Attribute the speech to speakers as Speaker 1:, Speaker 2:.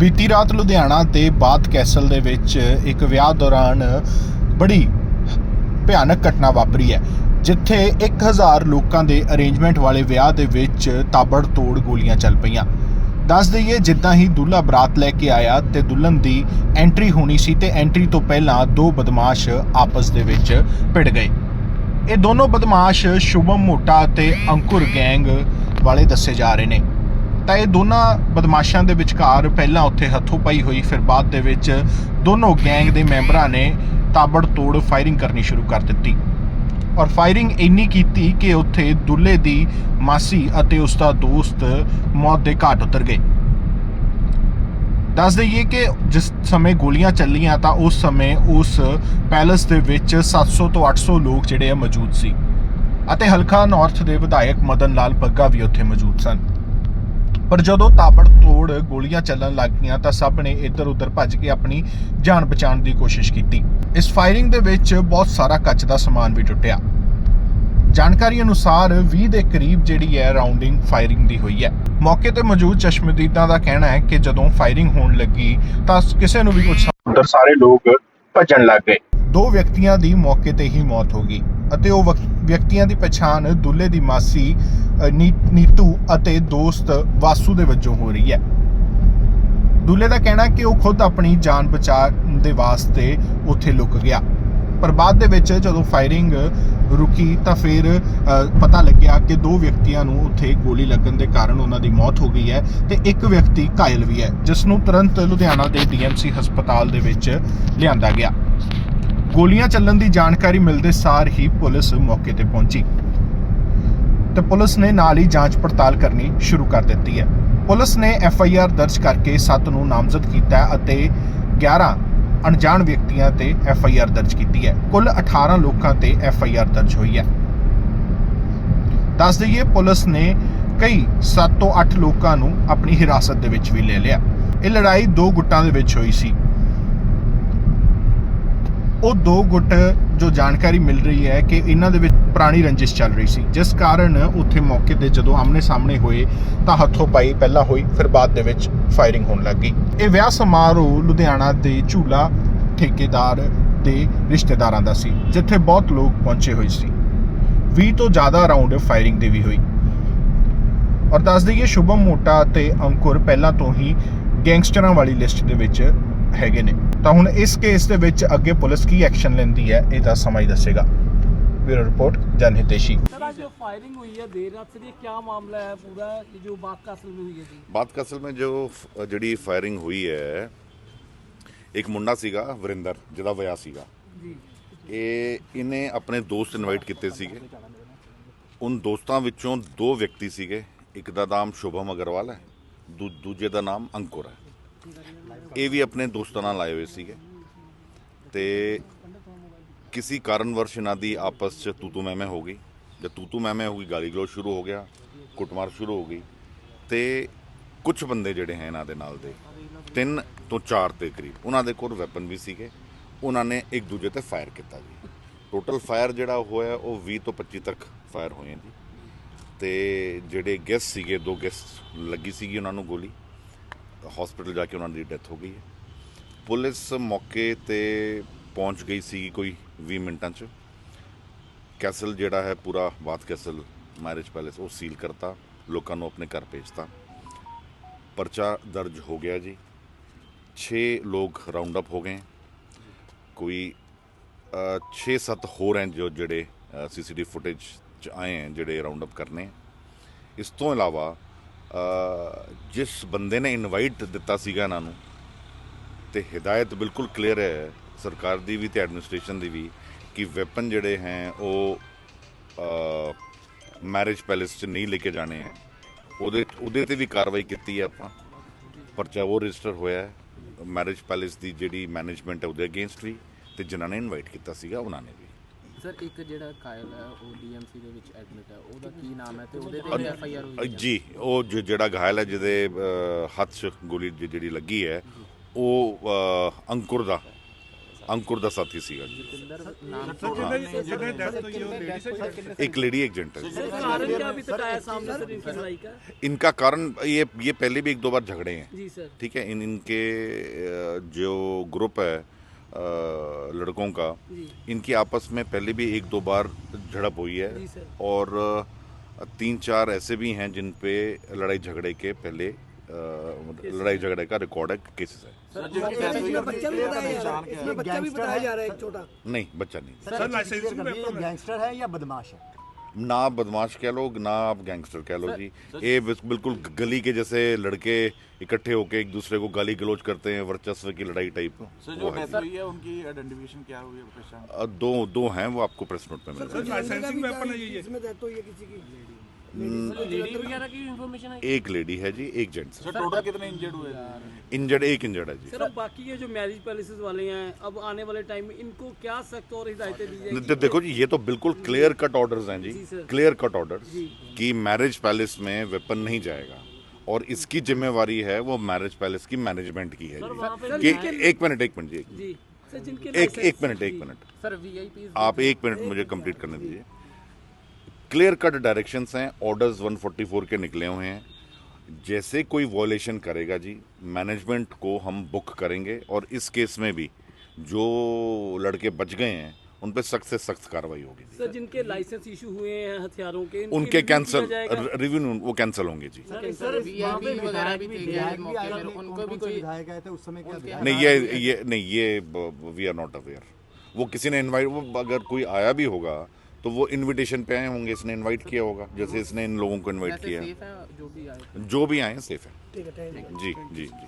Speaker 1: ਬੀਤੀ ਰਾਤ ਲੁਧਿਆਣਾ ਦੇ ਬਾਤ ਕੈਸਲ ਦੇ ਵਿੱਚ ਇੱਕ ਵਿਆਹ ਦੌਰਾਨ ਬੜੀ ਭਿਆਨਕ ਘਟਨਾ ਵਾਪਰੀ ਹੈ, ਜਿੱਥੇ 1000 ਲੋਕਾਂ ਦੇ ਅਰੇਂਜਮੈਂਟ ਵਾਲੇ ਵਿਆਹ ਦੇ ਵਿੱਚ ਤਾਬੜ ਤੋੜ ਗੋਲੀਆਂ ਚੱਲ ਪਈਆਂ। ਦੱਸ ਦਈਏ, ਜਿੱਦਾਂ ਹੀ ਦੁੱਲਾ ਬਰਾਤ ਲੈ ਕੇ ਆਇਆ ਤੇ ਦੁਲਹਨ ਦੀ ਐਂਟਰੀ ਹੋਣੀ ਸੀ ਤੇ ਐਂਟਰੀ ਤੋਂ ਪਹਿਲਾਂ ਦੋ ਬਦਮਾਸ਼ ਆਪਸ ਦੇ ਵਿੱਚ ਭਿੜ ਗਏ। ਇਹ ਦੋਨੋਂ ਬਦਮਾਸ਼ ਸ਼ੁਭਮ ਮੋਟਾ ਅਤੇ ਅੰਕੁਰ ਗੈਂਗ ਵਾਲੇ ਦੱਸੇ ਜਾ ਰਹੇ ਨੇ। ਤਾਂ ਇਹ ਦੋਨਾਂ ਬਦਮਾਸ਼ਾਂ ਦੇ ਵਿਚਕਾਰ ਪਹਿਲਾਂ ਉੱਥੇ ਹੱਥੋਂ ਪਾਈ ਹੋਈ, ਫਿਰ ਬਾਅਦ ਦੇ ਵਿੱਚ ਦੋਨੋਂ ਗੈਂਗ ਦੇ ਮੈਂਬਰਾਂ ਨੇ ਤਾਬੜ ਤੋੜ ਫਾਇਰਿੰਗ ਕਰਨੀ ਸ਼ੁਰੂ ਕਰ ਦਿੱਤੀ। ਔਰ ਫਾਇਰਿੰਗ ਇੰਨੀ ਕੀਤੀ ਕਿ ਉੱਥੇ ਦੁੱਲੇ ਦੀ ਮਾਸੀ ਅਤੇ ਉਸ ਦਾ ਦੋਸਤ ਮੌਤ ਦੇ ਘਾਟ ਉਤਰ ਗਏ। ਦੱਸ ਦਈਏ ਕਿ ਜਿਸ ਸਮੇਂ ਗੋਲੀਆਂ ਚੱਲੀਆਂ ਤਾਂ ਉਸ ਸਮੇਂ ਉਸ ਪੈਲਸ ਦੇ ਵਿੱਚ 700 ਤੋਂ 800 ਲੋਕ ਜਿਹੜੇ ਆ ਮੌਜੂਦ ਸੀ। ਅਤੇ ਹਲਕਾ ਨਾਰਥ ਦੇ ਵਿਧਾਇਕ ਮਦਨ ਲਾਲ ਬੱਗਾ ਵੀ ਉੱਥੇ ਮੌਜੂਦ ਸਨ। ਪਰ ਜਦੋਂ ਤਾਬੜ ਤੋੜ ਗੋਲੀਆਂ ਚੱਲਣ ਲੱਗ ਗਈਆਂ ਤਾਂ ਸਭ ਨੇ ਇੱਧਰ ਉੱਧਰ ਭੱਜ ਕੇ ਆਪਣੀ ਜਾਨ ਬਚਾਉਣ ਦੀ ਕੋਸ਼ਿਸ਼ ਕੀਤੀ। ਇਸ ਫਾਇਰਿੰਗ ਦੇ ਵਿੱਚ ਬਹੁਤ ਸਾਰਾ ਕੱਚ ਦਾ ਸਮਾਨ ਵੀ ਟੁੱਟਿਆ। ਜਾਣਕਾਰੀ ਅਨੁਸਾਰ 20 ਦੇ ਕਰੀਬ ਜਿਹੜੀ ਹੈ ਰਾਉਂਡਿੰਗ ਫਾਇਰਿੰਗ ਦੀ ਹੋਈ ਹੈ। ਮੌਕੇ ਤੇ ਮੌਜੂਦ ਚਸ਼ਮਦੀਦਾਂ ਦਾ ਕਹਿਣਾ ਹੈ ਕਿ ਜਦੋਂ ਫਾਇਰਿੰਗ ਹੋਣ ਲੱਗੀ ਤਾਂ ਕਿਸੇ ਨੂੰ ਵੀ ਕੁਝ ਅੰਦਰ ਸਾਰੇ ਲੋਕ ਭੱਜਣ ਲੱਗ ਗਏ। ਦੋ ਵਿਅਕਤੀਆਂ ਦੀ ਮੌਕੇ ਤੇ ਹੀ ਮੌਤ ਹੋ ਗਈ ਅਤੇ ਉਹ ਵਿਅਕਤੀਆਂ ਦੀ ਪਛਾਣ ਦੁੱਲੇ ਦੀ ਮਾਸੀ ਨੀ- ਨੀਤੂ ਅਤੇ ਦੋਸਤ ਵਾਸੂ ਦੇ ਵਜੋਂ ਹੋ ਰਹੀ ਹੈ। ਦੁੱਲੇ ਦਾ ਕਹਿਣਾ ਕਿ ਉਹ ਖੁਦ ਆਪਣੀ ਜਾਨ ਬਚਾਉਣ ਦੇ ਵਾਸਤੇ ਉੱਥੇ ਲੁਕ ਗਿਆ। ਪਰ ਬਾਅਦ ਦੇ ਵਿੱਚ ਜਦੋਂ ਫਾਇਰਿੰਗ ਰੁਕੀ ਤਾਂ ਫਿਰ ਪਤਾ ਲੱਗਿਆ ਕਿ ਦੋ ਵਿਅਕਤੀਆਂ ਨੂੰ ਉੱਥੇ ਗੋਲੀ ਲੱਗਣ ਦੇ ਕਾਰਨ ਉਹਨਾਂ ਦੀ ਮੌਤ ਹੋ ਗਈ ਹੈ ਤੇ ਇੱਕ ਵਿਅਕਤੀ ਘਾਇਲ ਵੀ ਹੈ, ਜਿਸ ਨੂੰ ਤੁਰੰਤ ਲੁਧਿਆਣਾ ਦੇ ਡੀਐਮਸੀ ਹਸਪਤਾਲ ਦੇ ਵਿੱਚ ਲਿਆਂਦਾ ਗਿਆ। ਗੋਲੀਆਂ ਚੱਲਣ ਦੀ ਜਾਣਕਾਰੀ ਮਿਲਦੇ ਸਾਰ ਹੀ ਪੁਲਿਸ ਮੌਕੇ ਤੇ ਪਹੁੰਚੀ। ਤੇ ਪੁਲਿਸ ਨੇ ਨਾਲ ਹੀ ਜਾਂਚ ਪੜਤਾਲ ਕਰਨੀ ਸ਼ੁਰੂ ਕਰ ਦਿੱਤੀ ਹੈ। ਪੁਲਿਸ ਨੇ ਐਫ ਆਈ ਆਰ ਦਰਜ ਕਰਕੇ 7 ਨੂੰ ਨਾਮਜ਼ਦ ਕੀਤਾ ਅਤੇ 11 ਅਣਜਾਣ ਵਿਅਕਤੀਆਂ ਤੇ ਐਫ ਆਈ ਆਰ ਦਰਜ ਕੀਤੀ ਹੈ। ਕੁੱਲ 18 ਲੋਕਾਂ ਤੇ ਐਫ ਆਈ ਆਰ ਦਰਜ ਹੋਈ ਹੈ। ਦੱਸ ਦਈਏ, ਪੁਲਿਸ ਨੇ ਕਈ 7 ਤੋਂ 8 ਲੋਕਾਂ ਨੂੰ ਆਪਣੀ ਹਿਰਾਸਤ ਦੇ ਵਿੱਚ ਵੀ ਲੈ ਲਿਆ। ਇਹ ਲੜਾਈ ਦੋ ਗੁੱਟਾਂ ਦੇ ਵਿੱਚ ਹੋਈ ਸੀ। ਉਹ ਦੋ ਗੁੱਟ ਜੋ ਜਾਣਕਾਰੀ ਮਿਲ ਰਹੀ ਹੈ ਕਿ ਇਹਨਾਂ ਦੇ ਵਿੱਚ ਪੁਰਾਣੀ ਰੰਜਿਸ਼ ਚੱਲ ਰਹੀ ਸੀ। ਜਿਸ ਕਾਰਨ ਉੱਥੇ ਮੌਕੇ ਤੇ ਜਦੋਂ ਆਮਨੇ ਸਾਹਮਣੇ ਹੋਏ ਤਾਂ ਹੱਥੋਂ ਪਾਈ ਪਹਿਲਾਂ ਹੋਈ, ਫਿਰ ਬਾਅਦ ਦੇ ਵਿੱਚ ਫਾਇਰਿੰਗ ਹੋਣ ਲੱਗੀ ਇਹ ਵਿਆਹ ਸਮਾਰੋਹ ਲੁਧਿਆਣਾ ਦੇ ਝੂਲਾ ਠੇਕੇਦਾਰ ਦੇ ਰਿਸ਼ਤੇਦਾਰਾਂ ਦਾ ਸੀ, ਜਿੱਥੇ ਬਹੁਤ ਲੋਕ ਪਹੁੰਚੇ ਹੋਏ ਸੀ। 20 ਤੋਂ ਜ਼ਿਆਦਾ ਰਾਉਂਡ ਫਾਇਰਿੰਗ ਦੀ ਵੀ ਹੋਈ। ਔਰ ਦੱਸ ਦਈਏ, ਸ਼ੁਭਮ ਮੋਟਾ ਤੇ ਅੰਕੁਰ ਪਹਿਲਾਂ ਤੋਂ ਹੀ ਗੈਂਗਸਟਰਾਂ ਵਾਲੀ ਲਿਸਟ ਦੇ ਵਿੱਚ ਹੈਗੇ ਨੇ। ਤਾਂ ਹੁਣ ਇਸ ਕੇਸ ਦੇ ਵਿੱਚ ਅੱਗੇ ਪੁਲਿਸ ਕੀ ਐਕਸ਼ਨ ਲੈਂਦੀ ਹੈ ਇਹ ਤਾਂ ਸਮਾਂ ਹੀ ਦੱਸੇਗਾ। ਬਿਊਰੋ ਰਿਪੋਰਟ ਜਨ ਹਿਤੇਸ਼ੀ।
Speaker 2: सर आज जो फायरिंग हुई है देर रात सर ये क्या मामला है पूरा कि जो बात का असल में हुई
Speaker 3: ਬਾਤ ਕਸਲ ਮੇਂ ਜੋ ਜਿਹੜੀ ਫਾਇਰਿੰਗ ਹੋਈ ਹੈ ਇੱਕ ਮੁੰਡਾ ਸੀਗਾ ਵਰਿੰਦਰ ਜਿਹਦਾ ਵਿਆਹ ਸੀਗਾ।
Speaker 2: ਜੀ।
Speaker 3: ਇਹ ਇਹਨੇ ਆਪਣੇ ਦੋਸਤ ਇਨਵਾਈਟ ਕੀਤੇ ਸੀਗੇ। ਉਨ ਦੋਸਤਾਂ ਵਿੱਚੋਂ ਦੋ ਵਿਅਕਤੀ ਸੀਗੇ। ਇੱਕ ਦਾ ਨਾਮ ਸ਼ੁਭਮ ਅਗਰਵਾਲ ਹੈ ਦੂ- ਦੂਜੇ ਦਾ ਨਾਮ ਅੰਕੁਰ ਹੈ। ਇਹ ਵੀ ਆਪਣੇ ਦੋਸਤਾਂ ਨਾਲ ਆਏ ਹੋਏ ਸੀਗੇ। ਤੇ ਕਿਸੇ ਕਾਰਨਵਰਸ਼ ਇਹਨਾਂ ਦੀ ਆਪਸ ਚ ਤੂਤੂ ਮੈਮੇ ਹੋ ਗਈ। ਜਦ ਤੂਤੂ ਮੈਮੇ ਹੋ ਗਈ ਗਾਲੀ ਗਲੋਚ ਸ਼ੁਰੂ ਹੋ ਗਿਆ, ਕੁੱਟਮਾਰ ਸ਼ੁਰੂ ਹੋ ਗਈ। ਤੇ ਕੁਝ ਬੰਦੇ ਜਿਹੜੇ ਹੈ ਇਹਨਾਂ ਦੇ ਨਾਲ ਦੇ, ਤਿੰਨ ਤੋਂ ਚਾਰ ਦੇ ਕਰੀਬ। ਉਹਨਾਂ ਦੇ ਕੋਲ ਵੈਪਨ ਵੀ ਸੀਗੇ। ਉਹਨਾਂ ਨੇ ਇੱਕ ਦੂਜੇ ਤੇ ਫਾਇਰ ਕੀਤਾ ਜੀ। ਟੋਟਲ ਫਾਇਰ ਜਿਹੜਾ ਹੋਇਆ, ਉਹ 20 ਤੋਂ 25 ਤੱਕ ਫਾਇਰ ਹੋਏ ਜੀ। ਤੇ ਜਿਹੜੇ ਗੈਸਟ ਸੀਗੇ, ਦੋ ਗੈਸਟ ਲੱਗੀ ਸੀਗੀ ਉਹਨਾਂ ਨੂੰ ਗੋਲੀ। ਹਸਪੀਟਲ ਜਾ ਕੇ ਉਹਨਾਂ ਦੀ ਡੈਥ ਹੋ ਗਈ ਹੈ। ਪੁਲਿਸ ਮੌਕੇ ਤੇ ਪਹੁੰਚ ਗਈ ਸੀ ਕੋਈ 20 ਮਿੰਟਾਂ 'ਚ। ਕੈਸਲ ਜਿਹੜਾ ਹੈ ਪੂਰਾ ਬਾਤ ਕੈਸਲ ਮੈਰਿਜ ਪੈਲੇਸ, ਉਹ ਸੀਲ ਕਰਤਾ, ਲੋਕਾਂ ਨੂੰ ਆਪਣੇ ਘਰ ਭੇਜਤਾ। ਪਰਚਾ ਦਰਜ ਹੋ ਗਿਆ ਜੀ। 6 ਲੋਕ ਰਾਉਂਡ ਅਪ ਹੋ ਗਏ। ਕੋਈ 6-7 ਹੋਰ ਹਨ ਜੋ ਜਿਹੜੇ ਸੀਸੀਟੀਵੀ ਫੁਟੇਜ ਚ ਆਏ ਹਨ ਜਿਹੜੇ ਰਾਉਂਡ ਅਪ ਕਰਨੇ। ਇਸ ਤੋਂ ਇਲਾਵਾ ਜਿਸ ਬੰਦੇ ਨੇ ਇਨਵਾਈਟ ਦਿੱਤਾ ਸੀਗਾ ਇਹਨਾਂ ਨੂੰ, ਤੇ ਹਦਾਇਤ ਬਿਲਕੁਲ ਕਲੀਅਰ ਹੈ, ਸਰਕਾਰ ਦੀ ਵੀ ਤੇ ਐਡਮਿਨਿਸਟ੍ਰੇਸ਼ਨ ਦੀ ਵੀ, ਕਿ ਵੈਪਨ ਜਿਹੜੇ ਹੈ ਉਹ ਮੈਰਿਜ ਪੈਲੇਸ 'ਚ ਨਹੀਂ ਲੈ ਕੇ ਜਾਣੇ ਹੈ। ਉਹਦੇ ਉਹਦੇ ਤੇ ਵੀ ਕਾਰਵਾਈ ਕੀਤੀ ਹੈ ਆਪਾਂ। ਪਰਚਾ ਉਹ ਰਜਿਸਟਰ ਹੋਇਆ ਹੈ ਮੈਰਿਜ ਪੈਲੇਸ ਦੀ ਜਿਹੜੀ ਮੈਨੇਜਮੈਂਟ ਹੈ ਉਹਦੇ ਅਗੇਂਸਟ ਵੀ, ਤੇ ਜਿਨ੍ਹਾਂ ਨੇ ਇਨਵਾਈਟ ਕੀਤਾ ਸੀਗਾ, ਉਹਨਾਂ ਨੇ ਵੀ।
Speaker 4: ਸਰ ਇੱਕ ਜਿਹੜਾ ਕਾਇਲ ਹੈ ਉਹ ਡੀਐਮਸੀ ਦੇ ਵਿੱਚ ਐਡਮਿਟ ਹੈ ਉਹਦਾ ਕੀ ਨਾਮ ਹੈ ਤੇ ਉਹਦੇ ਤੇ ਵੀ ਐਫਆਈਆਰ ਹੋਈ
Speaker 3: ਅ,
Speaker 4: ਹੈ
Speaker 3: ਜੀ ਉਹ ਜੋ- ਜਿਹੜਾ ਘਾਇਲ ਹੈ ਜਿਹਦੇ ਅ, ਹੱਥ 'ਚ ਗੋਲੀ ਜ- ਜਿਹੜੀ ਲੱਗੀ ਹੈ ਉਹ ਅ, ਅੰਕੁਰ ਦਾ ਅੰਕੁਰ ਦਾ ਸਾਥੀ ਸੀਗਾ ਜੀ
Speaker 4: ਜਿੰਦਰ ਨਾਮ
Speaker 3: एक लेडी एक जेंट है
Speaker 2: सर कारण क्या अभी तक आया सामने सर इनकी लड़ाई का
Speaker 3: इनका कारण ये ये पहले भी एक दो बार झगड़े हैं
Speaker 2: जी सर
Speaker 3: ठीक है इन इनके अ, जो ग्रुप है अ, लड़कों का।
Speaker 2: जी।
Speaker 3: इनकी आपस में पहले भी एक दो बार झड़प हुई है और तीन चार ऐसे भी हैं जिन पे लड़ाई झगड़े के पहले मतलब लड़ाई झगड़े का रिकॉर्ड है केसेस है। नहीं बच्चा नहीं
Speaker 5: गैंगस्टर है या बदमाश है?
Speaker 3: ना आप बदमाश कह लो ना आप गैंगस्टर कह लो जी। ये बिल्कुल गली के जैसे लड़के इकट्ठे होके एक दूसरे को गाली गलोच करते हैं वर्चस्व की लड़ाई टाइप
Speaker 6: सर जो
Speaker 3: है
Speaker 6: डेथ हुई है उनकी आइडेंटिफिकेशन क्या हुई है
Speaker 3: दो दो हैं वो आपको प्रेस नोट में मिल
Speaker 7: सर,
Speaker 3: जाएगा
Speaker 7: लाइसेंसिंग वेपन है ये इसमें डेथ हुई है किसी की
Speaker 2: लेडी वगैरह की इन्फॉर्मेशन है?
Speaker 3: एक लेडी है जी एक जेंट्स
Speaker 6: सर टोटल कितने इंजर्ड हुए?
Speaker 3: इंजर्ड एक इंजर्ड है जी।
Speaker 2: सर अब बाकी ये जो मैरिज पैलेसेस वाले हैं अब आने वाले टाइम में इनको क्या सख्त और हिदायतें दी जाएगी?
Speaker 3: देखो जी ये तो बिल्कुल क्लियर कट ऑर्डर्स हैं जी। Clear cut
Speaker 2: orders.
Speaker 3: कि मैरिज पैलेस में वेपन नहीं जाएगा। और इसकी जिम्मेवारी है वो मैरिज पैलेस की मैनेजमेंट की है जी। कि एक मिनट एक मिनट जी। एक
Speaker 2: जी
Speaker 3: एक एक मिनट एक मिनट
Speaker 4: सर
Speaker 3: आप एक मिनट मुझे कंप्लीट करने दीजिए। क्लियर कट डायरेक्शंस हैं ऑर्डर्स 144 के निकले हुए हैं। जैसे कोई वॉलेशन करेगा जी मैनेजमेंट को हम बुक करेंगे और इस केस में भी जो लड़के बच गए हैं उन पर सख्त से सख्त कार्रवाई होगी
Speaker 2: सर जिनके लाइसेंस इशू हुए हैं हथियारों के
Speaker 3: उनके कैंसिल रिव्यू वो कैंसिल होंगे जी।
Speaker 2: सर
Speaker 4: वीआईपी वगैरह भी थे गए
Speaker 5: विधायक भी
Speaker 4: मौके
Speaker 5: आए
Speaker 4: पर
Speaker 5: थे
Speaker 4: उनको
Speaker 5: कौन
Speaker 4: भी
Speaker 5: कौन से
Speaker 4: कोई
Speaker 5: विधायक आए थे उस समय क्या विधायक
Speaker 3: नहीं ये ये नहीं ये वी आर नॉट अवेयर वो किसी ने इनवाइट वो अगर कोई आया भी होगा तो वो इनविटेशन पे आए होंगे इसने इनवाइट किया होगा जैसे इसने इन लोगों को इनवाइट
Speaker 4: वैसे
Speaker 3: किया
Speaker 4: सेफ है जो भी आए
Speaker 3: जो भी आए हैं सेफ है
Speaker 7: ठीक है thank you
Speaker 3: ji ji ji